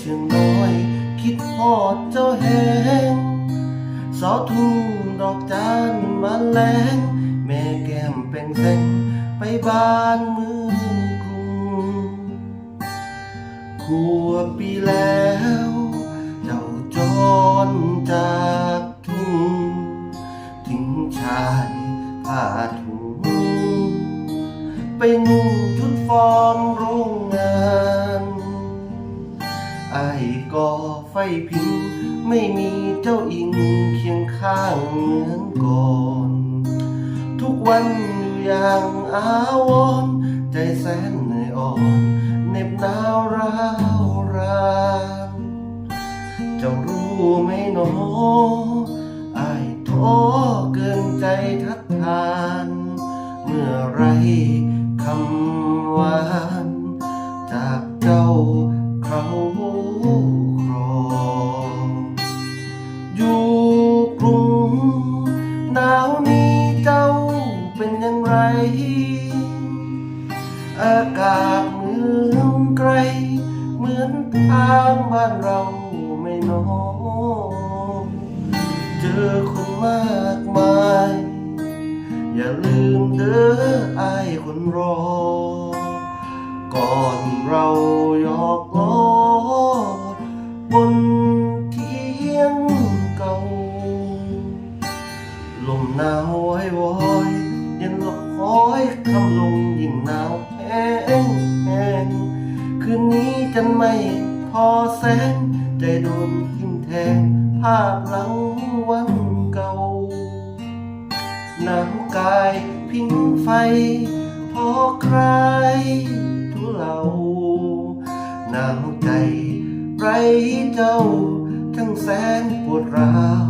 ชื่นน้อย คิดพอดเจ้าแหงสอทุ่งดอกจานมาแลงแม่แก้มเป็นแสงไปบ้านเมืองกรุงขวบปีแล้ว เจ้าจรจากทุ่งทิ้งชายผ้าถุงไปนุ่งชุดฟอร์มโรงงานไอ้า ก่อไฟพิง ไม่มีเจ้าอิงเคียงข้างเหมือนก่อน ทุกวันอยู่อย่างอาวรใจแสนเหนื่อยอ่อนเหน็บหนาวร้าวรานเจ้ารู้ไหมหนออายท้อเกินใจทัดทาน เมื่อไรคำหวาน จากเจ้าเขา นาวนี้เจ้าเป็นอย่างไร อากาศเมืองไกล เหมือนทางบ้านเราไม่น้อยเจอคนมากมาย อย่าลืมเด้อไอ้คนรอ ก่อนเรา หนาวไว้วอยเย็นละคอยคำลงยิ่งหนาวแห้งแห้งคืนนี้จะไม่พอแสงใจโดนทิ่มแทงภาพหลังวันเก่าหนาวกายพิงไฟ พอใครทุเลาหนาวใจไรเจ้า ทั้งแสนปวดร้าว